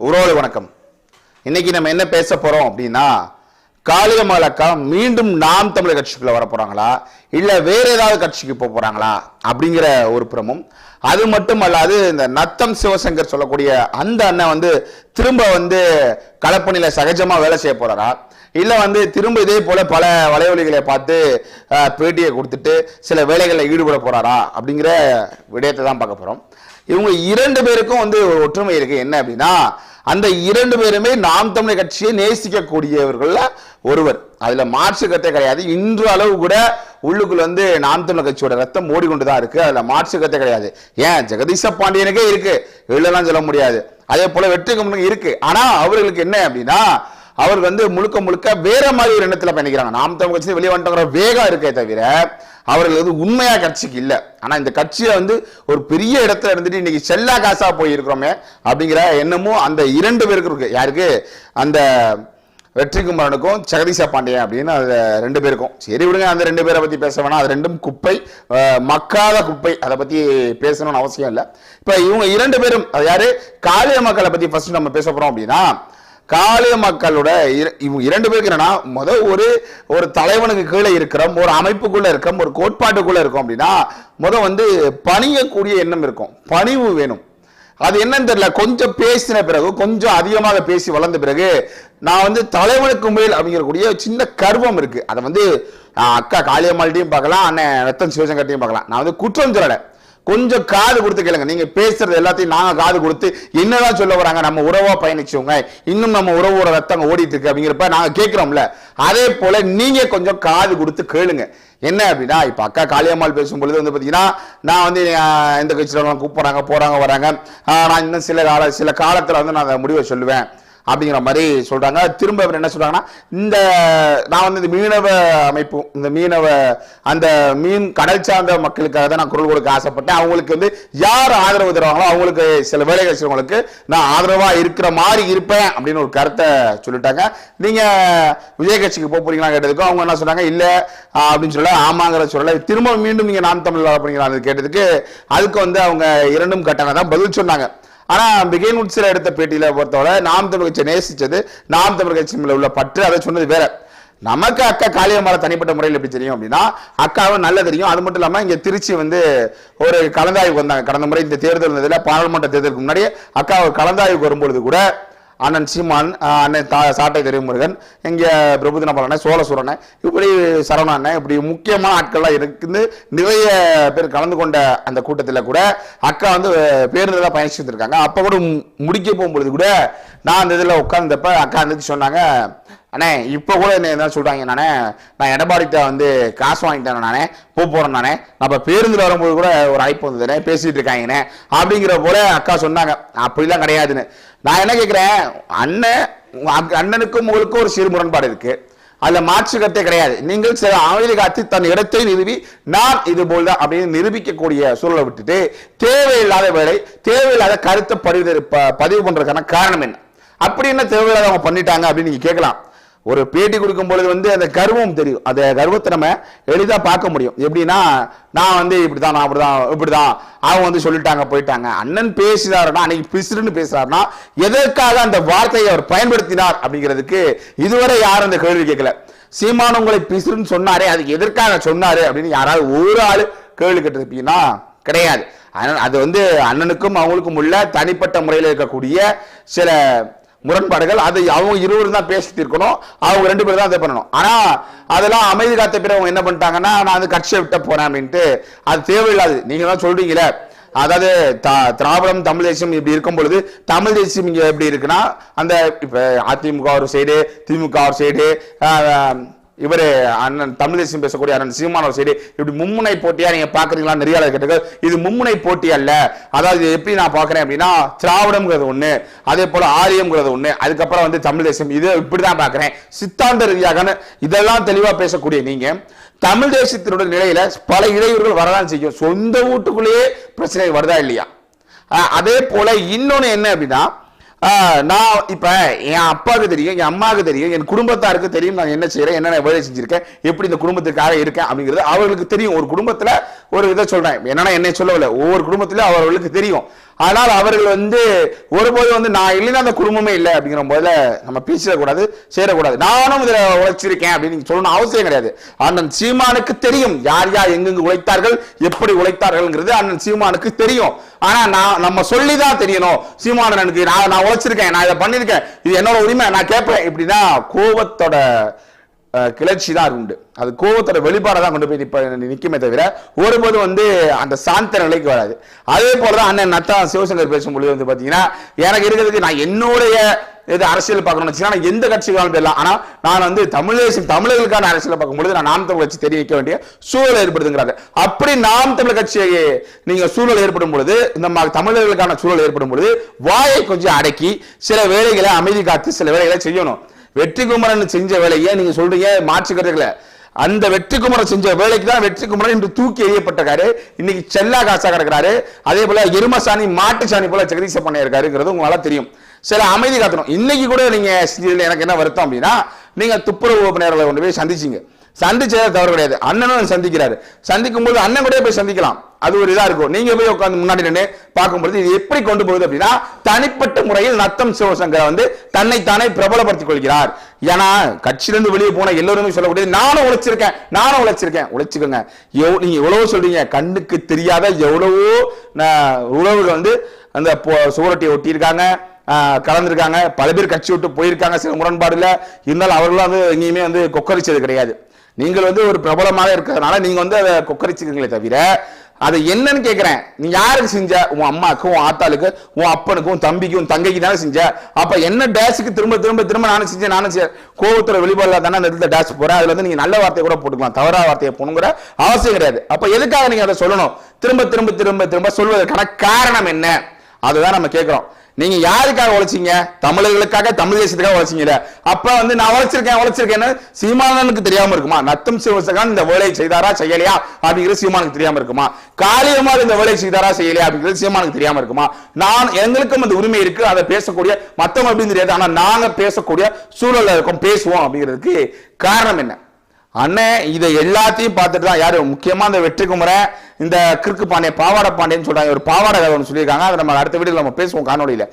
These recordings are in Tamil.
உறவு வணக்கம். இன்னைக்கு நம்ம என்ன பேச போறோம் அப்படின்னா காளியம்மாள் அக்கா மீண்டும் நாம் தமிழர் கட்சிக்குள்ள வர போறாங்களா? இல்ல வேற ஏதாவது கட்சிக்கு போக போறாங்களா? அப்படிங்கிற ஒரு புறமும் அது மட்டும் அல்லாது இந்த நத்தம் சிவசங்கர் சொல்லக்கூடிய அந்த அண்ணன் வந்து திரும்ப வந்து களப்பணியில சகஜமா வேலை செய்ய போறாரா? இல்லை வந்து திரும்ப இதே போல பல வலைவலிகளை பார்த்து பேட்டியை கொடுத்துட்டு சில வேலைகளில் ஈடுபட போறாரா? அப்படிங்கிற விடயத்தை தான் பார்க்க போறோம். இவங்க இரண்டு பேருக்கும் வந்து ஒரு ஒற்றுமை இருக்கு. என்ன அப்படின்னா அந்த இரண்டு பேருமே நாம் தமிழர் கட்சியை நேசிக்கக்கூடியவர்கள்ல ஒருவர். அதுல மாற்று கருத்தே கிடையாது. இன்று அளவு கூட உள்ளுக்குள்ள வந்து நாம் தமிழர் கட்சியோட ரத்தம் ஓடிக்கொண்டுதான் இருக்கு. அதுல மாற்று கருத்தே கிடையாது. ஏன்? ஜெகதீச பாண்டியனுக்கே இருக்கு. இல்லைலாம் சொல்ல முடியாது. அதே போல வெற்றி கம்பனுக்கு இருக்கு. ஆனா அவர்களுக்கு என்ன அப்படின்னா அவர் வந்து முழுக்க முழுக்க வேற மாதிரி ஒரு எண்ணத்துல பயணிக்கிறாங்க. நாம் தமிழ் கட்சி வெளியே வந்துட்டோங்கிற வேகம் இருக்கே தவிர அவர்கள் வந்து உண்மையாக கட்சிக்கு இல்லை. ஆனால் இந்த கட்சியை வந்து ஒரு பெரிய இடத்துல இருந்துட்டு இன்னைக்கு செல்லா காசாக போயிருக்கிறோமே அப்படிங்கிற எண்ணமும் அந்த இரண்டு பேருக்கு இருக்குது யாருக்கு? அந்த வெற்றிக்குமரனுக்கும் ஜெகதீஷா பாண்டியன் அப்படின்னு அது ரெண்டு பேருக்கும். சரி விடுங்க அந்த ரெண்டு பேரை பற்றி பேச வேணாம். அது ரெண்டும் குப்பை. மக்காத குப்பை. அதை பற்றி பேசணும்னு அவசியம் இல்லை. இப்போ இவங்க இரண்டு பேரும் அது யாரு? காளிய மக்களை பற்றி ஃபர்ஸ்ட் நம்ம பேச போகிறோம் அப்படின்னா காலிய மக்களோட இர- இவங்க இரண்டு பேருக்கு என்னன்னா முத ஒரு ஒரு தலைவனுக்கு கீழே இருக்கிறோம் ஒரு அமைப்புக்குள்ள இருக்கோம் ஒரு கோட்பாட்டுக்குள்ள இருக்கோம் அப்படின்னா முத வந்து பணியக்கூடிய எண்ணம் இருக்கும். பணிவு வேணும். அது என்னன்னு தெரியல. கொஞ்சம் பேசின பிறகு கொஞ்சம் அதிகமாக பேசி வளர்ந்த பிறகு நான் வந்து தலைவனுக்கு மேல் அப்படிங்கக்கூடிய சின்ன கர்வம் இருக்கு. அதை வந்து அக்கா காளியம்மாள்டையும் பார்க்கலாம் அண்ணன் ரத்தன் சிவசங்கர்ட்டையும் பார்க்கலாம். நான் வந்து குற்றம் சொல்லலை. கொஞ்சம் காது கொடுத்து கேளுங்க. நீங்க பேசுறது எல்லாத்தையும் நாங்க காது கொடுத்து என்னதான் சொல்ல வராங்க நம்ம உறவா பயணிச்சவங்க இன்னும் நம்ம உறவோட ரத்தம் ஓடிட்டு இருக்கு அப்படிங்கிறப்ப நாங்க கேட்கிறோம்ல அதே போல நீங்க கொஞ்சம் காது கொடுத்து கேளுங்க. என்ன அப்படின்னா இப்ப அக்கா காளியம்மாள் பேசும் பொழுது வந்து பாத்தீங்கன்னா நான் வந்து எந்த கட்சியில கூப்பிடுறாங்க போறாங்க வராங்க. நான் இன்னும் சில கால சில காலத்துல வந்து நான் முடிவை சொல்லுவேன். அப்படிங்கிற மாதிரி சொல்றாங்க. திரும்ப அவர் என்ன சொல்றாங்கன்னா இந்த நான் வந்து இந்த மீனவ அமைப்பு இந்த மீனவ அந்த மீன் கடல் சார்ந்த மக்களுக்காக தான் நான் குரல் கொடுக்க ஆசைப்பட்டேன். அவங்களுக்கு வந்து யார் ஆதரவு தருவாங்களோ அவங்களுக்கு சில வேலைகள் செய்வங்களுக்கு நான் ஆதரவா இருக்கிற மாதிரி இருப்பேன் அப்படின்னு ஒரு கருத்தை சொல்லிட்டாங்க. நீங்க விஜய் கட்சிக்கு போக போறீங்களா கேட்டதுக்கு அவங்க என்ன சொன்னாங்க இல்ல அப்படின்னு சொல்ல ஆமாங்கிற சொல்ல திரும்ப மீண்டும் நீங்க நான் தமிழ் அப்படிங்கிற கேட்டதுக்கு அதுக்கு வந்து அவங்க இரண்டும் கட்டாங்க தான் பதில் சொன்னாங்க. ஆனா பிகேன் உட்ஸ்ல எடுத்த பேட்டியில பொறுத்தவரை நாம் தமிழ் கட்சி நேசிச்சது நாம் தமிழ் கட்சி உள்ள பற்று அதை சொன்னது வேற. நமக்கு அக்கா காளியம்மாளை தனிப்பட்ட முறையில் எப்படி தெரியும் அப்படின்னா அக்காவும் நல்ல தெரியும். அது மட்டும் இல்லாம இங்க திருச்சி வந்து ஒரு கலந்தாய்வு வந்தாங்க. கடந்த முறை இந்த தேர்தல் இருந்ததுல பாராளுமன்ற தேர்தலுக்கு முன்னாடி அக்கா ஒரு கலந்தாய்வுக்கு வரும்பொழுது கூட அண்ணன் சீமான் அண்ணன் தா சாட்டை திருமுருகன் இங்க பிரபுதின அண்ணன் சோழசூரன் இப்படி சரவண அண்ணன் இப்படி முக்கியமான ஆட்கள்லாம் இருக்குது நிறைய பேர் கலந்து கொண்ட அந்த கூட்டத்தில் கூட அக்கா வந்து பேருந்தில் பயணிச்சுட்டு இருக்காங்க. அப்போ கூட முடிக்க போகும்பொழுது கூட நான் அந்த இதில் உட்கார்ந்தப்ப அக்கா வந்துட்டு சொன்னாங்க அண்ணே இப்போ கூட என்ன என்ன சொல்கிறாங்க நானே நான் எடப்பாடிட்ட வந்து காசு வாங்கிட்டேன் நானே போக போகிறேன் நானே. நம்ம பேருந்தில் வரும்போது கூட ஒரு ஐப்பு வந்ததுனே பேசிகிட்டு இருக்காங்கண்ணே. அப்படிங்கிற போல அக்கா சொன்னாங்க. அப்படிலாம் கிடையாதுன்னு. நான் என்ன கேட்குறேன் அண்ணன் அண்ணனுக்கும் உங்களுக்கும் ஒரு சிறு முரண்பாடு இருக்கு. அதுல மாற்று கருத்தே கிடையாது. நீங்கள் சில அமைதி காத்து தன் இடத்தை நிறுவி நான் இது போல் தான் அப்படின்னு நிரூபிக்கக்கூடிய சூழலை விட்டுட்டு தேவையில்லாத வேலை தேவையில்லாத கருத்தை பதிவு ப- பதிவு பண்றதுக்கான காரணம் என்ன? அப்படி என்ன தேவையில்லாத அவங்க பண்ணிட்டாங்க அப்படின்னு நீங்க கேட்கலாம். ஒரு பேட்டி கொடுக்கும் பொழுது வந்து அந்த கர்வம் தெரியும். அந்த கர்வத்தை நம்ம எளிதாக பார்க்க முடியும். எப்படின்னா நான் வந்து இப்படிதான் நான் அப்படிதான் இப்படிதான் அவங்க வந்து சொல்லிட்டாங்க போயிட்டாங்க. அண்ணன் பேசினாருன்னா அன்னைக்கு பிசுருன்னு பேசுறாருன்னா எதற்காக அந்த வார்த்தையை அவர் பயன்படுத்தினார் அப்படிங்கிறதுக்கு இதுவரை யாரும் அந்த கேள்வி கேட்கல. சீமான் உங்களை பிசுருன்னு சொன்னாரே அதுக்கு எதற்காக சொன்னாரு அப்படின்னு யாராவது ஒரு ஆள் கேள்வி கேட்டிருப்பீங்கன்னா கிடையாது. அது வந்து அண்ணனுக்கும் அவங்களுக்கும் உள்ள தனிப்பட்ட முறையில் இருக்கக்கூடிய சில முரண்பாடுகள் அது அவங்க இருவரும் தான் பேசிட்டு இருக்கணும் அவங்க ரெண்டு பேரும் தான் அதை பண்ணணும். ஆனால் அதெல்லாம் அமைதி காத்த பிறகு அவங்க என்ன பண்ணிட்டாங்கன்னா நான் வந்து கட்சியை விட்ட போறேன் அப்படின்ட்டு. அது தேவையில்லாது. நீங்க தான் சொல்றீங்களே அதாவது திராவிடம் தமிழ் தேசியம் இப்படி இருக்கும் பொழுது தமிழ் தேசியம் இங்கே எப்படி இருக்குன்னா அந்த இப்போ அதிமுக ஒரு சைடு திமுக ஒரு சைடு இவர் அண்ணன் தமிழ் தேசியம் பேசக்கூடிய அண்ணன் சீமான ஒரு சைடு இப்படி மும்முனை போட்டியா நீங்க பாக்குறீங்களா நிறைய கேட்டுக்கள் இது மும்முனை போட்டி அல்ல. அதாவது இது எப்படி நான் பாக்குறேன் அப்படின்னா திராவிடம்ங்கிறது ஒண்ணு அதே போல ஆரியம்ங்கிறது ஒண்ணு அதுக்கப்புறம் வந்து தமிழ் தேசியம். இது இப்படிதான் பாக்குறேன். சித்தாந்த ரீதியாக இதெல்லாம் தெளிவா பேசக்கூடிய நீங்க தமிழ் தேசத்தினுடைய நிலையில பல இடையூறுகள் வரதான் செய்யும். சொந்த வீட்டுக்குள்ளேயே பிரச்சனை வருதா இல்லையா? அதே போல இன்னொன்னு என்ன அப்படின்னா நான் இப்ப என் அப்பாவுக்கு தெரியும் என் அம்மாவுக்கு தெரியும் என் குடும்பத்தாருக்கு தெரியும் நான் என்ன செய்யறேன் என்னென்ன வேலை செஞ்சுருக்கேன் எப்படி இந்த குடும்பத்துக்காக இருக்கேன் அப்படிங்கிறது அவர்களுக்கு தெரியும். ஒரு குடும்பத்துல ஒரு இதை சொல்றேன். என்னன்னா என்னை சொல்லவில்லை. ஒவ்வொரு குடும்பத்திலும் அவர்களுக்கு தெரியும். ஆனால் அவர்கள் வந்து ஒருபோது வந்து நான் இல்லைன்னா அந்த குடும்பமே இல்லை அப்படிங்கிற போதில் நம்ம பேசிடக்கூடாது சேரக்கூடாது நானும் இதில் உழைச்சிருக்கேன் அப்படின்னு சொல்லணும் அவசியம் கிடையாது. அண்ணன் சீமானுக்கு தெரியும் யார் யார் எங்கெங்கு உழைத்தார்கள் எப்படி உழைத்தார்கள்ங்கிறது அண்ணன் சீமானுக்கு தெரியும். ஆனால் நான் நம்ம சொல்லி தான் தெரியணும் சீமானனுக்கு நான் நான் உழைச்சிருக்கேன் நான் இதை பண்ணியிருக்கேன் இது என்னோட உரிமை நான் கேட்பேன் இப்படின்னா கோபத்தோட கிளர்ச்சி தான் உண்டு. அது கோபத்தோட வெளிப்பாடை தான் கொண்டு போய் நிற்குமே நிக்குமே தவிர ஒருபோது வந்து அந்த சாந்த நிலைக்கு வராது. அதே போலதான் அண்ணன் நத்தா சிவசங்கர் பேசும்பொழுது வந்து பாத்தீங்கன்னா எனக்கு இருக்கிறதுக்கு நான் என்னுடைய இது அரசியல் பார்க்கணும்னு வச்சுன்னா நான் எந்த கட்சிக்காலும் போயிடலாம். ஆனால் நான் வந்து தமிழ் தேசம் தமிழர்களுக்கான அரசியல் பார்க்கும்பொழுது நான் நாம் தமிழ் கட்சி தெரிய வைக்க வேண்டிய சூழல் ஏற்படுதுங்கிறாங்க அப்படி நாம் தமிழ் கட்சியை நீங்க சூழல் ஏற்படும் பொழுது இந்த ம- தமிழர்களுக்கான சூழல் ஏற்படும் பொழுது வாயை கொஞ்சம் அடக்கி சில வேலைகளை அமைதி காத்து சில வேலைகளை செய்யணும். வெற்றி குமரன் செஞ்ச வேலையை நீங்க சொல்றீங்க மாற்றுக்கிறதுல அந்த வெற்றி குமரன் செஞ்ச வேலைக்கு தான் வெற்றி குமரன் இன்று தூக்கி எறியப்பட்டிருக்காரு. இன்னைக்கு செல்லா காசா கிடக்கிறாரு. அதே போல எருமசாணி மாட்டுச்சாணி போல ஜெகதீச பண்ணியிருக்காருங்கிறது உங்களால தெரியும். சில அமைதி காத்தணும். இன்னைக்கு கூட நீங்க செஞ்சதுல எனக்கு என்ன வருத்தம் அப்படின்னா நீங்க துப்புரவு நேரில் கொண்டு போய் சந்திச்சிங்க. சந்திச்சதே தவறு கிடையாது. அண்ணனும் சந்திக்கிறாரு. சந்திக்கும் போது அண்ணன் கூட போய் சந்திக்கலாம். அது ஒரு இதா இருக்கும். நீங்க போய் உட்காந்து முன்னாடி நின்று பார்க்கும்போது இது எப்படி கொண்டு போகுது அப்படின்னா தனிப்பட்ட முறையில் நத்தம் சிவசங்கர் வந்து தன்னைத்தானே பிரபலப்படுத்திக் கொள்கிறார். ஏன்னா கட்சியிலிருந்து வெளியே போன எல்லோருமே சொல்லக்கூடியது நானும் உழைச்சிருக்கேன் நானும் உழைச்சிருக்கேன். உழைச்சுக்கோங்க. எவ்- நீங்க எவ்வளவோ சொல்றீங்க கண்ணுக்கு தெரியாத எவ்வளவோ உறவுகள் வந்து அந்த சுவரொட்டியை ஒட்டியிருக்காங்க கலந்துருக்காங்க. பல பேர் கட்சி விட்டு போயிருக்காங்க சில முரண்பாடுல இருந்தாலும் அவர்களும் வந்து எங்கேயுமே வந்து கொக்கரிச்சது கிடையாது. நீங்கள் வந்து ஒரு பிரபலமாக இருக்கிறதுனால நீங்க வந்து அதை கொக்கரிச்சுக்கீங்களே தவிர அது என்னன்னு கேட்கிறேன் நீ யாருக்கு செஞ்ச? உன் அம்மாவுக்கு உன் ஆத்தாளுக்கு உன் அப்பனுக்கு உன் தம்பிக்கு உன் தங்கைக்கு தானே செஞ்ச? அப்ப என்ன டேஷுக்கு திரும்ப திரும்ப திரும்ப நானும் செஞ்சேன் நானும் செஞ்சேன் கோபத்துல வெளிப்பாடுல தானே அந்த இடத்துல டேஷ் போறேன். அதுல வந்து நீங்க நல்ல வார்த்தையை கூட போட்டுக்கலாம். தவறா வார்த்தையை போகணுங்கிற அவசியம் கிடையாது. அப்ப எதுக்காக நீங்க அதை சொல்லணும்? திரும்ப திரும்ப திரும்ப திரும்ப சொல்வதற்கான காரணம் என்ன? அதுதான் நம்ம கேட்கிறோம் நீங்க யாருக்காக உழைச்சீங்க? தமிழர்களுக்காக தமிழ் தேசத்துக்காக உழைச்சிங்க அப்ப வந்து நான் உழைச்சிருக்கேன் உழைச்சிருக்கேன்னு சீமானனுக்கு தெரியாம இருக்குமா? நத்தம் சிவசகான் இந்த வேலையை செய்தாரா செய்யலையா? அப்படிங்கிறது சீமானுக்கு தெரியாம இருக்குமா? காளியமார் இந்த வேலையை செய்தாரா செய்யலையா? அப்படிங்கிறது சீமானுக்கு தெரியாம இருக்குமா? நான் எங்களுக்கும் அந்த உரிமை இருக்கு அதை பேசக்கூடிய மத்தவங்க அப்படின்னு தெரியாது ஆனா நாங்க பேசக்கூடிய சூழல்ல இருக்கோம் பேசுவோம் அப்படிங்கிறதுக்கு காரணம் என்ன? அண்ணன் இதை எல்லாத்தையும் பார்த்துட்டு தான் யாரு? முக்கியமாக இந்த வெற்றி குமரன் இந்த கிறுக்கு பாண்டிய பாவாடை பாண்டியன்னு சொல்கிறாங்க ஒரு பாவாடை கதை ஒன்று சொல்லியிருக்காங்க. அதை நம்ம அடுத்த வீடியோல நம்ம பேசுவோம் காணொலியில்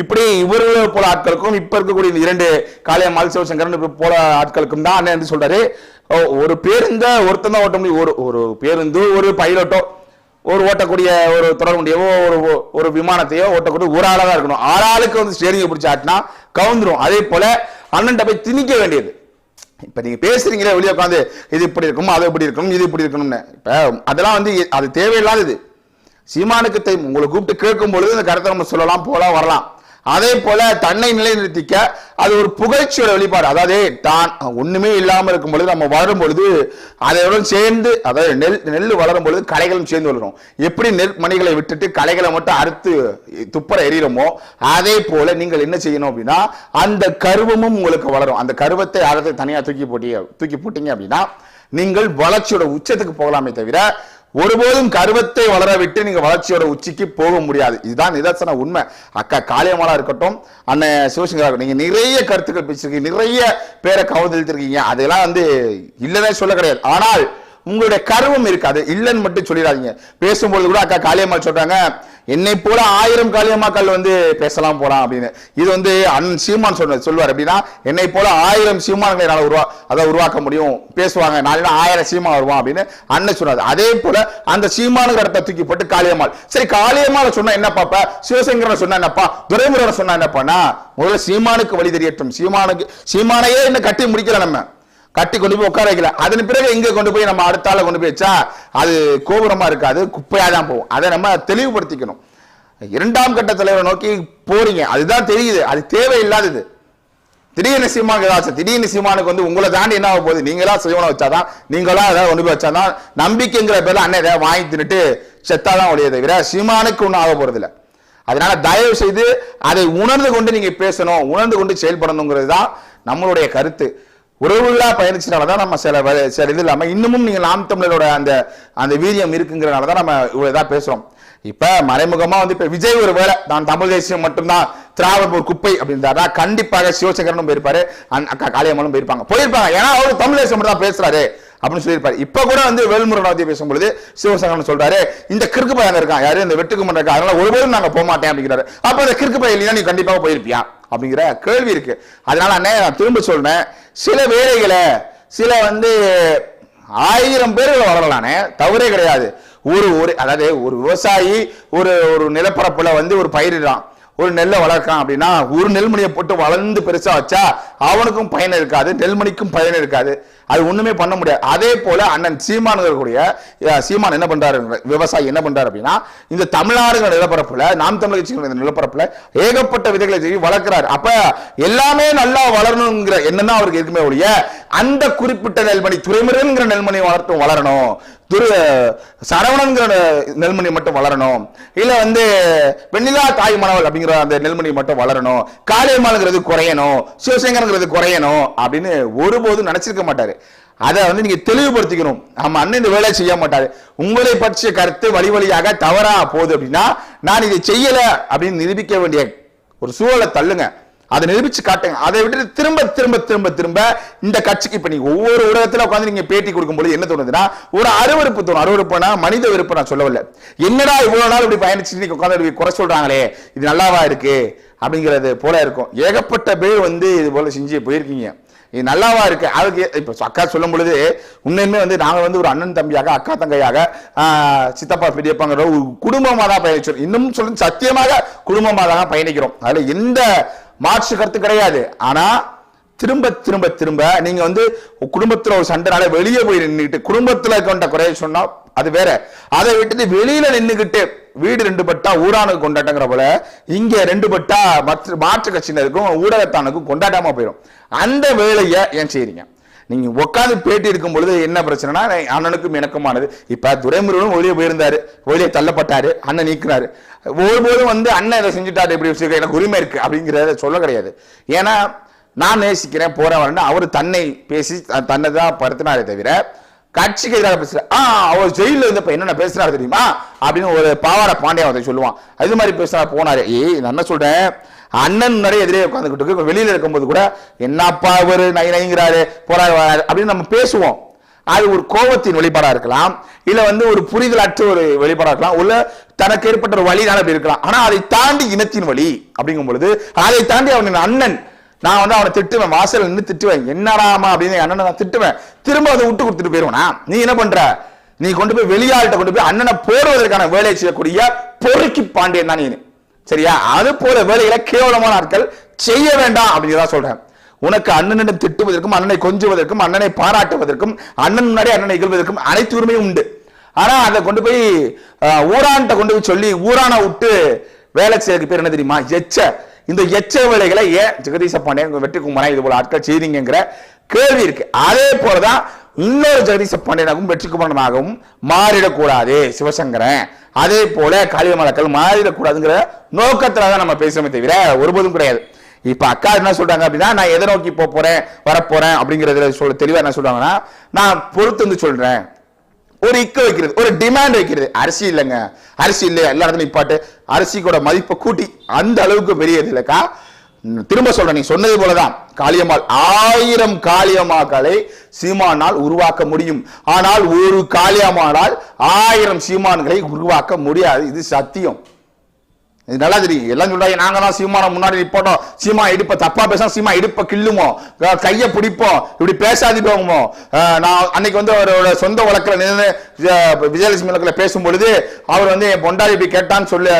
இப்படி இவர்கள் போல ஆட்களுக்கும் இப்போ இருக்கக்கூடிய இந்த இரண்டு காளியம்மாள் சிவசங்கரன் போல ஆட்களுக்கும் தான் அண்ணன் வந்து சொல்கிறாரு ஒரு பேருந்த ஒருத்தன் தான் ஓட்ட முடியும். ஒரு ஒரு பேருந்து ஒரு பைலட்டோ ஒரு ஓட்டக்கூடிய ஒரு தொடர்புடையவோ ஒரு ஒரு விமானத்தையோ ஓட்டக்கூடிய ஒரு ஆளாக தான் இருக்கணும். ஆளாளுக்கு வந்து ஸ்டேரிங்கை பிடிச்சி ஆட்டினா கவுந்துரும். அதே போல அண்ணன்ட்ட போய் திணிக்க வேண்டியது. இப்போ நீங்கள் பேசுறீங்களே வெளியே உட்காந்து இது இப்படி இருக்கும் அது இப்படி இருக்கணும் இது இப்படி இருக்கணும்னு இப்போ அதெல்லாம் வந்து அது தேவையில்லாதது. சீமானுக்கு தை உங்களை கூப்பிட்டு கேட்கும் பொழுது இந்த கருத்தை நம்ம சொல்லலாம் போகலாம் வரலாம். அதே போல தன்னை நிலைநிறுத்திக்க அது ஒரு புகழ்ச்சியோட வெளிப்பாடு. அதாவது தான் ஒண்ணுமே இல்லாமல் இருக்கும் பொழுது நம்ம வளரும் பொழுது அதனுடன் சேர்ந்து அதாவது நெல் நெல் வளரும் பொழுது களைகளும் சேர்ந்து வளரும். எப்படி நெல் மணிகளை விட்டுட்டு களைகளை மட்டும் அறுத்து துப்பர எறிகிறோமோ அதே போல நீங்கள் என்ன செய்யணும் அப்படின்னா அந்த கருவமும் உங்களுக்கு வளரும். அந்த கருவத்தை அறத்தை தனியாக தூக்கி போட்டீங்க தூக்கி போட்டீங்க அப்படின்னா நீங்கள் வளர்ச்சியோட உச்சத்துக்கு போகலாமே தவிர ஒருபோதும் கருவத்தை வளர விட்டு நீங்க வளர்ச்சியோட உச்சிக்கு போக முடியாது. இதுதான் நிதர்சன உண்மை. அக்கா காளியம்மாளா இருக்கட்டும் அண்ணன் சிவசங்கரா இருக்கட்டும் நீங்க நிறைய கருத்துக்கள் பேசிருக்கீங்க நிறைய பேரை கவர்ந்தெழுத்திருக்கீங்க. அதெல்லாம் வந்து இல்லைன்னே சொல்ல கிடையாது. ஆனால் உங்களுடைய கருவம் இருக்காது. இல்லைன்னு மட்டும் சொல்லிடாதீங்க. பேசும்பொழுது கூட அக்கா காளியம்மாள் சொல்றாங்க என்னை போல ஆயிரம் காளியம்மாக்கள் வந்து பேசலாம் போலாம் அப்படின்னு. இது வந்து அன் சீமான் சொன்ன சொல்வார் அப்படின்னா என்னை போல ஆயிரம் சீமான்களை என்னால் உருவா அதை உருவாக்க முடியும். பேசுவாங்க. நாளைனா ஆயிரம் சீமா வருவான் அப்படின்னு அண்ணன் சொன்னார். அதே போல அந்த சீமானுக்கு இடத்த தூக்கி போட்டு காளியம்மாள். சரி காளியம்மாள் சொன்னா என்ன பாப்பா? சிவசங்கரனை சொன்னா என்னப்பா? துரைமுருகன் சொன்னா என்னப்பானா முதல்ல சீமானுக்கு வழி தெரியட்டும். சீமானுக்கு சீமானையே என்ன கட்டி முடிக்கிற நம்ம. கட்டி கொண்டு போய் உட்கார வைக்கல. அதன் பிறகு இங்கே கொண்டு போய் நம்ம அடுத்த ஆளை கொண்டு போய் வச்சா அது கோபுரமா இருக்காது குப்பையாக தான் போகும். அதை நம்ம தெளிவுபடுத்திக்கணும். இரண்டாம் கட்ட தலைவரை நோக்கி போறீங்க. அதுதான் தெரியுது. அது தேவையில்லாதது. திடீர்னு சீமானுக்கு ஏதாச்சும் திடீர்னு சீமானுக்கு வந்து உங்களை தாண்டி என்ன ஆக போகுது? நீங்களா செய்வனை வச்சாதான் நீங்களா ஏதாவது கொண்டு போய் வச்சாதான் நம்பிக்கைங்கிற பேர்ல அண்ணன் ஏதாவது வாங்கி தின்னுட்டு செத்தாதான் ஒழிய தவிர சீமானுக்கு ஒன்றும் ஆக போறது இல்லை அதனால தயவு செய்து அதை உணர்ந்து கொண்டு நீங்க பேசணும் உணர்ந்து கொண்டு செயல்படணுங்கிறது தான் நம்மளுடைய கருத்து. உறவுகளா பயணிச்சனாலதான் நம்ம சில வ- சில இது இல்லாமல் இன்னமும் நீங்கள் நாம் தமிழரோட அந்த அந்த வீரியம் இருக்குங்கிறனால தான் நம்ம இவ்வளோ இதாக பேசுகிறோம் இப்போ மறைமுகமாக வந்து இப்போ விஜய் ஒரு வேலை நான் தமிழ் தேசியம் மட்டும்தான் திராவிட ஒரு குப்பை அப்படின்றாரா? கண்டிப்பாக சிவசங்கரனும் போயிருப்பாரு அக்கா காளியம்மனும் போயிருப்பாங்க. போயிருப்பாங்க. ஏன்னா அவர் தமிழ் தேசியம் மட்டும் தான் பேசுறாரு. அப்படின்னு சொல்லியிருப்பாரு. இப்ப கூட வந்து வேல்முருகன் பற்றி பேசும்பொழுது சிவசங்கரன் சொல்றாரு இந்த கிறுக்கு பையன் இருக்கான் யாரு இந்த வெட்டுக்குமன் இருக்கா அதனால ஒருபோதும் நாங்க போக மாட்டேன் அப்படிங்கிறாரு. அப்ப அந்த கிறுக்கு பையன் இல்லையா நீ கண்டிப்பாக போயிருப்பியா? அப்படிங்கிற கேள்வி இருக்கு. அதனால அண்ணே நான் திரும்ப சொல்றேன் சில வேலைகளை சில வந்து ஆயிரம் பேர்கள் வளரலானே தவறே கிடையாது. ஒரு ஒரு அதாவது ஒரு விவசாயி ஒரு ஒரு நிலப்பரப்புல வந்து ஒரு பயிரிடுறான் ஒரு நெல்லை வளர்க்கான் அப்படின்னா ஒரு நெல்மணியை போட்டு வளர்ந்து பெருசா வச்சா அவனுக்கும் பயன் இருக்காது நெல்மணிக்கும் பயன் இருக்காது. அது ஒண்ணுமே பண்ண முடியாது. அதே போல அண்ணன் சீமானுகள் சீமான் என்ன பண்றாரு விவசாயி என்ன பண்றாரு அப்படின்னா இந்த தமிழ்நாடுங்கிற நிலப்பரப்புல நாம் தமிழ் கட்சிங்கிற நிலப்பரப்பில் நிலப்பரப்புல ஏகப்பட்ட விதைகளை செஞ்சு வளர்க்குறாரு. அப்ப எல்லாமே நல்லா வளரணுங்கிற எண்ணம் தான் அவருக்கு இருக்குமே ஒழிய அந்த குறிப்பிட்ட நெல்மணி துறைமுருகன்கிற நெல்மணி வளர்த்தும் வளரணும். துரு சரவணன்கிற நெல்மணி மட்டும் வளரணும். இல்ல வந்து வெண்ணிலா தாய் மணவல் அப்படிங்கிற அந்த நெல்மணி மட்டும் வளரணும். காளியம்மாளுங்கிறது குறையணும். சிவசங்கரங்கிறது குறையணும் அப்படின்னு ஒருபோதும் நினைச்சிருக்க மாட்டாரு. அதை வந்து நீங்க தெளிவுபடுத்திக்கணும். ஆமா அண்ணன் இந்த வேலையை செய்ய மாட்டாரு. உங்களை பற்றிய கருத்து வழி வழியாக தவறா போகுது அப்படின்னா நான் இதை செய்யல அப்படின்னு நிரூபிக்க வேண்டிய ஒரு சூழலை தள்ளுங்க. அதை நிரூபிச்சு காட்டுங்க. அதை விட்டுட்டு திரும்ப திரும்ப திரும்ப திரும்ப இந்த கட்சிக்கு இப்ப நீங்க ஒவ்வொரு ஊடகத்துல உட்காந்து நீங்க பேட்டி கொடுக்கும்போது என்ன தோணுதுன்னா ஒரு அருவருப்பு தோணும். அருவருப்புனா மனித வெறுப்பு நான் சொல்லவில்லை. என்னடா இவ்வளவு நாள் இப்படி பயணிச்சு நீங்க உட்காந்து குறை சொல்றாங்களே இது நல்லாவா இருக்கு? அப்படிங்கிறது போல இருக்கும். ஏகப்பட்ட பேர் வந்து இது போல செஞ்சு போயிருக்கீங்க. இது நல்லாவா இருக்கு? அதுக்கு இப்போ அக்கா சொல்லும் பொழுது உண்மையுமே வந்து நாங்கள் வந்து ஒரு அண்ணன் தம்பியாக அக்கா தங்கையாக சித்தப்பா பெரியப்பாங்கிற ஒரு குடும்பமாக தான் பயணிச்சோம். இன்னும் சொல்லி சத்தியமாக குடும்பமாக தான் பயணிக்கிறோம். அதில் எந்த மாற்று கருத்து கிடையாது. ஆனால் திரும்ப திரும்ப திரும்ப நீங்கள் வந்து குடும்பத்தில் ஒரு சண்டைனால வெளியே போய் நின்றுட்டு குடும்பத்தில் கொண்ட குறைய சொன்னால் அது வேற. அதை விட்டுட்டு வெளியில நின்னுகிட்டு வீடு ரெண்டு பட்டா ஊரானுக்கு கொண்டாட்டங்கிற போல இங்க ரெண்டு பட்டா மற்ற மாற்று கட்சியினருக்கும் ஊடகத்தானுக்கும் கொண்டாட்டமா போயிடும் அந்த வேலையை ஏன் செய்றீங்க? நீங்க உட்காந்து பேட்டி எடுக்கும் பொழுது என்ன பிரச்சனைனா அண்ணனுக்கும் எனக்குமானது. இப்ப துரைமுருகனும் வெளியே போயிருந்தாரு வெளியே தள்ளப்பட்டாரு அண்ணன் நீக்கினாரு. ஒருபோதும் வந்து அண்ணன் இதை செஞ்சுட்டாரு இப்படி எனக்கு உரிமை இருக்கு அப்படிங்கிறத சொல்ல கிடையாது. ஏன்னா நான் நேசிக்கிறேன் போறேன் வரேன் அவர் தன்னை பேசி தன்னை தான் படுத்தினாரே தவிர கட்சிக்கு எதிராக பேசுற. ஆ அவர் ஜெயில இருந்தப்ப என்னென்ன பேசுறாரு தெரியுமா? அப்படின்னு ஒரு பாவாட பாண்டியா வந்து சொல்லுவான். அது மாதிரி பேசுறாரு போனாரு. ஏய் நான் என்ன சொல்றேன்? அண்ணன் நிறைய எதிரே உட்காந்துக்கிட்டு இருக்கு. வெளியில இருக்கும்போது கூட என்னப்பா இவர்? நை நைங்கிறாரு. போறாரு வராரு. அப்படின்னு நம்ம பேசுவோம். அது ஒரு கோபத்தின் வெளிப்பாடா இருக்கலாம். இல்ல வந்து ஒரு புரிதலற்ற ஒரு வெளிப்பாடா இருக்கலாம். உள்ள தனக்கு ஏற்பட்ட ஒரு வழினால அப்படி இருக்கலாம். ஆனா அதை தாண்டி இனத்தின் வழி அப்படிங்கும் பொழுது அதை தாண்டி அவனின் அண்ணன் நான் வந்து அவனை திட்டுவேன் வாசல்ல நின்று திட்டுவேன். என்னடாமா அப்படின்னு அண்ணனை நான் திட்டுவேன். திரும்ப அதை விட்டு கொடுத்துட்டு போயிருவேனா? நீ என்ன பண்ற? நீ கொண்டு போய் வெளியாள்கிட்ட கொண்டு போய் அண்ணனை போடுவதற்கான வேலையை செய்யக்கூடிய பொறுக்கி பாண்டியன் தான் நீ சரியா? அது போல வேலைகளை கேவலமான ஆட்கள் செய்ய வேண்டாம் அப்படிங்கிறதா சொல்றேன். உனக்கு அண்ணனிடம் திட்டுவதற்கும் அண்ணனை கொஞ்சுவதற்கும் அண்ணனை பாராட்டுவதற்கும் அண்ணன் முன்னாடி அண்ணனை இகழ்வதற்கும் அனைத்து உரிமையும் உண்டு. ஆனா அதை கொண்டு போய் ஊரான்கிட்ட ஊரான்ட்ட கொண்டு போய் சொல்லி ஊரான விட்டு வேலை செய்யறதுக்கு பேர் என்ன தெரியுமா? எச்ச. இந்த எச்ச வேலைகளை ஏன் ஜெகதீச பாண்டியன் வெற்றி குமாரன் இது போல ஆட்கள் செய்றீங்கிற கேள்வி இருக்கு. அதே போலதான் இன்னொரு ஜெகதீச பாண்டியனாகவும் வெற்றி குமரனாகவும் மாறிடக்கூடாது சிவசங்கரன். அதே போல காளியமலக்கள் மாறிடக்கூடாதுங்கிற நோக்கத்துல தான் நம்ம பேசுறோமே தவிர ஒருபோதும் கிடையாது. இப்ப அக்கா என்ன சொல்றாங்க அப்படின்னா நான் எதை நோக்கி போறேன் வரப்போறேன் அப்படிங்கறதுல சொல்ல தெளிவா என்ன சொல்றாங்கன்னா நான் பொறுத்து வந்து சொல்றேன். ஒரு இக்க வைக்கிறது ஒரு டிமாண்ட் வைக்கிறது. அரிசி இல்லைங்க. அரிசி இல்லையா? எல்லா இடத்துலயும் இப்பாட்டு. அரிசிக்கோட மதிப்பை கூட்டி அந்த அளவுக்கு பெரியது இல்லைக்கா. திரும்ப சொல்றேன் நீ சொன்னது போலதான். காளியம்மாள் ஆயிரம் காளியம்மாக்களை சீமானால் உருவாக்க முடியும். ஆனால் ஒரு காளியம்மாளால் ஆயிரம் சீமான்களை உருவாக்க முடியாது. இது சத்தியம். இது நல்லா தெரியும். எல்லாம் சொல்றாங்க நாங்க தான் சீமானை முன்னாடி நிப்போட்டோம் சீமா இடுப்பை தப்பா பேச சீமா இடுப்ப கிள்ளுமோ? கையை பிடிப்போம். இப்படி பேசாதி போகுமோ நான் அன்னைக்கு வந்து அவரோட சொந்த வழக்கில் நின்று விஜயலட்சுமி வழக்கில் பேசும் பொழுது அவர் வந்து என் பொண்டாடி இப்படி கேட்டான்னு சொல்லி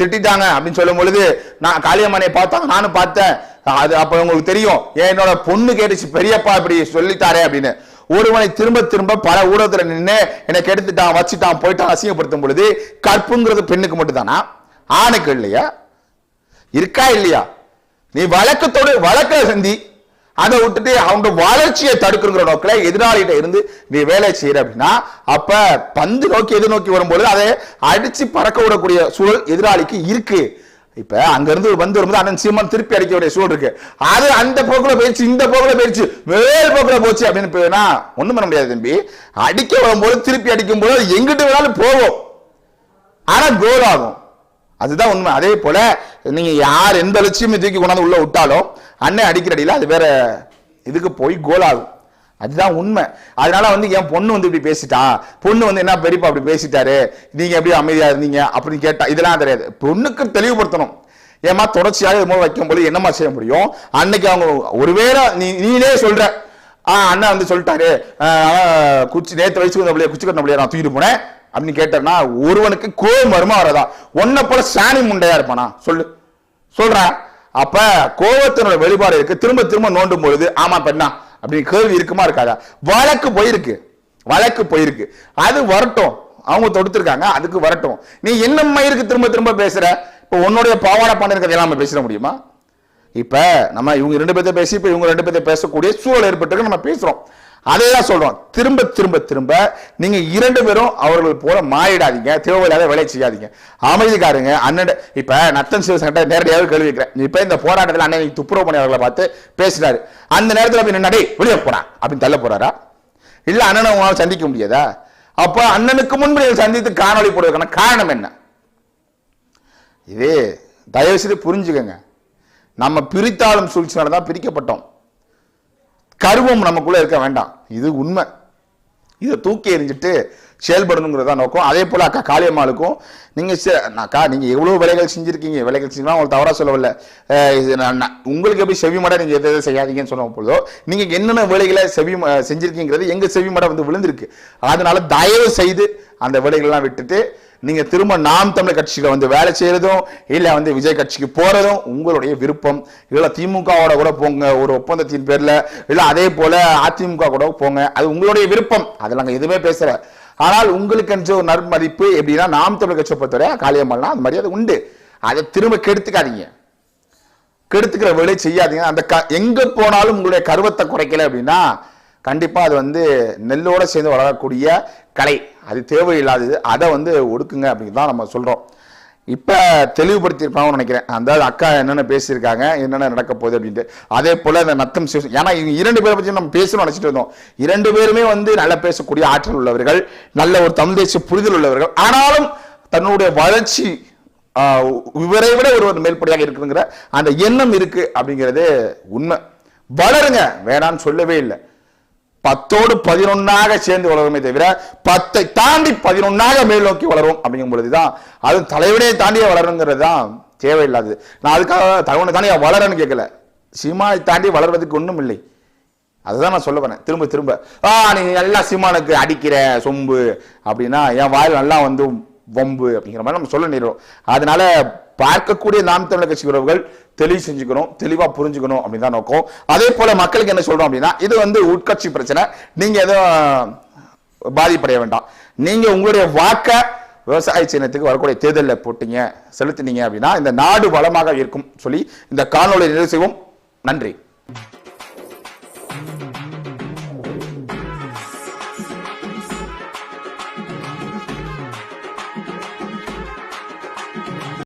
திட்டிட்டாங்க. அப்படின்னு சொல்லும் பொழுது நான் காளியம்மனை பார்த்தாங்க நானும் பார்த்தேன். அது அப்ப உங்களுக்கு தெரியும். ஏன் என்னோட பொண்ணு கேட்டுச்சு பெரியப்பா இப்படி சொல்லித்தாரே அப்படின்னு. ஒருவனை திரும்ப திரும்ப பல ஊடகத்தில் நின்று என்னை கெடுத்துட்டான் வச்சுட்டான் போயிட்டான். அசிங்கப்படுத்தும் பொழுது கற்புங்கிறது பெண்ணுக்கு மட்டும்தானா? ஆணுக்கு இல்லையா? இருக்கா இல்லையா? நீ வழக்கத்தோடு வழக்க சந்தி அதை விட்டுட்டு அவங்க வளர்ச்சியை தடுக்கணுங்கிற நோக்கில் எதிராளிகிட்ட இருந்து நீ வேலை செய்யற அப்படின்னா அப்ப பந்து நோக்கி எது நோக்கி வரும்பொழுது அதை அடிச்சு பறக்க விடக்கூடிய சூழல் எதிராளிக்கு இருக்கு. இப்ப அங்க இருந்து ஒரு பந்து வரும்போது அண்ணன் சீமான் திருப்பி அடிக்க வேண்டிய சூழல் இருக்கு. அது அந்த போக்குல போயிடுச்சு இந்த போக்குல போயிடுச்சு வேறு போக்குல போச்சு அப்படின்னு போயினா ஒண்ணும் பண்ண முடியாது தம்பி. அடிக்க வரும்போது திருப்பி அடிக்கும் போது எங்கிட்டு வேணாலும் போகும். ஆனா கோல் ஆகும். அதுதான் உண்மை. அதே போல நீங்க யார் எந்த லட்சியமே தூக்கி கொண்டாந்து உள்ள விட்டாலும் அண்ணன் அடிக்கிற அடியில அது வேற இதுக்கு போய் கோல் ஆகும் அதுதான் உண்மை. அதனால வந்து என் பொண்ணு வந்து இப்படி பேசிட்டா பொண்ணு வந்து என்ன பெரியப்பா அப்படி பேசிட்டாரு நீங்க எப்படி அமைதியா இருந்தீங்க அப்படின்னு கேட்டா இதெல்லாம் தெரியாது. பொண்ணுக்கு தெளிவுபடுத்தணும். ஏமா தொடர்ச்சியாக இது வைக்கும் போது என்னம்மா செய்ய முடியும்? அன்னைக்கு அவங்க ஒருவேளை நீ நீனே சொல்ற. ஆ அண்ணன் வந்து சொல்லிட்டாரு. குச்சி நேற்று வயசுக்கு வந்த பிள்ளைய குச்சி கட்டின பிள்ளைய நான் தூக்கிட்டு போனேன். அப்படின்னு கேட்டேன்னா ஒருவனுக்கு கோபம் வருமா வரதா? ஒன்ன போல சாணி முண்டையா இருப்பானா? சொல்லு. சொல்றேன் அப்ப கோபத்தினோட வெளிப்பாடு இருக்கு. திரும்ப திரும்ப நோண்டும் பொழுது ஆமா பெண்ணா அப்படி கேள்வி இருக்குமா இருக்காதா? வழக்கு போயிருக்கு. வழக்கு போயிருக்கு. அது வரட்டும். அவங்க தொடுத்திருக்காங்க அதுக்கு வரட்டும். நீ என்ன மயிருக்கு திரும்ப திரும்ப பேசுற? இப்போ உன்னுடைய பாவாடை பண்ணிருக்கிறது எல்லாம் நம்ம பேசிட முடியுமா? இப்ப நம்ம இவங்க ரெண்டு பேர்த்த பேசி இப்ப இவங்க ரெண்டு பேர்த்த பேசக்கூடிய சூழல் ஏற்பட்டு நம்ம பேசுறோம். அதே தான் சொல்றோம். திரும்ப திரும்ப திரும்ப நீங்க இரண்டு பேரும் அவர்கள் போல மாறிடாதீங்க. தேவையில்லாத வேலை செய்யாதீங்க. அமைதிக்காருங்க. அண்ணன் இப்ப நத்தன் சிவசங்கிட்ட நேரடியாக கேள்வி கேட்கிறேன். இப்ப இந்த போராட்டத்தில் அண்ணன் துப்புரவு அவர்களை பார்த்து பேசினாரு. அந்த நேரத்தில் அப்படி நடை வெளியே போறான். அப்படின்னு தள்ள போறாரா? இல்ல அண்ணனை உங்களால் சந்திக்க முடியாதா? அப்ப அண்ணனுக்கு முன்பு நீங்கள் சந்தித்து காணொலி போடுவதற்கான காரணம் என்ன? இது தயவு செய்து புரிஞ்சுக்கங்க. நம்ம பிரித்தாலும் சூழ்ச்சினால தான் பிரிக்கப்பட்டோம். கருவம் நமக்குள்ளே இருக்க வேண்டாம். இது உண்மை. இதை தூக்கி எறிஞ்சிட்டு செயல்படணுங்கிறதா நோக்கம். அதே போல் அக்கா காளியம்மாளுக்கும் நீங்கள் சே- அக்கா நீங்கள் எவ்வளோ வேலைகள் செஞ்சுருக்கீங்க? வேலைகள் செஞ்சுலாம் உங்களுக்கு தவறாக சொல்லவில்லை. இது நான் உங்களுக்கு எப்படி செவிமடை நீங்கள் எதை எதை செய்யாதீங்கன்னு சொன்ன பொழுதோ நீங்கள் என்னென்ன வேலைகளை செவி செஞ்சுருக்கீங்கிறது எங்கள் செவிமடை வந்து விழுந்திருக்கு. அதனால் தயவு செய்து அந்த வேலைகள்லாம் விட்டுட்டு நீங்க திரும்ப நாம் தமிழர் கட்சிக்கு வந்து வேலை செய்யறதும் இல்லை வந்து விஜய் கட்சிக்கு போகிறதும் உங்களுடைய விருப்பம். இல்லை திமுகவோட கூட போங்க ஒரு ஒப்பந்தத்தின் பேர்ல இல்லை அதே போல அதிமுக கூட போங்க அது உங்களுடைய விருப்பம். அதில் நாங்கள் எதுவுமே பேசுகிற ஆனால் உங்களுக்கு என்று ஒரு நற்மதிப்பு எப்படின்னா நாம் தமிழர் கட்சியை பொறுத்தவரை காளியம்மாள்னா அந்த மரியாதை உண்டு. அதை திரும்ப கெடுத்துக்காதீங்க. கெடுத்துக்கிற வேலை செய்யாதீங்க. அந்த க எங்கே போனாலும் உங்களுடைய கருவத்தை குறைக்கல அப்படின்னா கண்டிப்பாக அது வந்து நெல்லோடு சேர்ந்து வளரக்கூடிய கலை. அது தேவையில்லாதது. அதை வந்து ஒடுக்குங்க அப்படின்னு தான் நம்ம சொல்கிறோம் இப்போ தெளிவுபடுத்தியிருப்பாங்கன்னு நினைக்கிறேன். அந்த அக்கா என்னென்ன பேசியிருக்காங்க என்னென்ன நடக்க போகுது அப்படின்ட்டு. அதே போல் அந்த நத்தம் சிவ ஏன்னா இவங்க இரண்டு பேரை பற்றி நம்ம பேசணும்னு நினச்சிட்டு இருந்தோம். இரண்டு பேருமே வந்து நல்லா பேசக்கூடிய ஆற்றல் உள்ளவர்கள் நல்ல ஒரு தமிழ் தேசிய புரிதல் உள்ளவர்கள். ஆனாலும் தன்னுடைய வளர்ச்சி இவரை விட ஒருவர் மேல்படியாக இருக்குங்கிற அந்த எண்ணம் இருக்குது அப்படிங்கிறது உண்மை. வளருங்க. வேணான்னு சொல்லவே இல்லை. பத்தோடு பதினொன்னாக சேர்ந்து வளருமே தவிர பத்தை தாண்டி பதினொன்னாக மேல் நோக்கி வளரும் அப்படிங்கும் பொழுதுதான் அது தலைவனே தாண்டியே வளருங்கிறது தான் தேவையில்லாதது. நான் அதுக்காக தலைவனை தாண்டி வளரன்னு கேட்கல. சீமானை தாண்டி வளர்வதற்கு ஒன்றும் இல்லை. அதுதான் நான் சொல்ல வரேன். திரும்ப திரும்ப. ஆ நீ நல்லா சீமானுக்கு அடிக்கிற சொம்பு அப்படின்னா என் வாயில் நல்லா வந்து வம்பு அப்படிங்கிற மாதிரி நம்ம சொல்ல நேரம் அதனால பார்க்கக்கூடிய நாம் தமிழக கட்சி உறவுகள் தெளிவு செஞ்சுக்கணும் தெளிவாக புரிஞ்சுக்கணும் அப்படின்னு தான் நோக்கம். அதே போல் மக்களுக்கு என்ன சொல்கிறோம் அப்படின்னா இது வந்து உட்கட்சி பிரச்சனை. நீங்கள் எதுவும் பாதிப்படைய வேண்டாம். நீங்கள் உங்களுடைய வாக்கை விவசாய சின்னத்துக்கு வரக்கூடிய தேர்தலில் போட்டீங்க செலுத்தினீங்க அப்படின்னா இந்த நாடு வளமாக இருக்கும் சொல்லி இந்த காணொலி நிறைவு செய்வோம். நன்றி.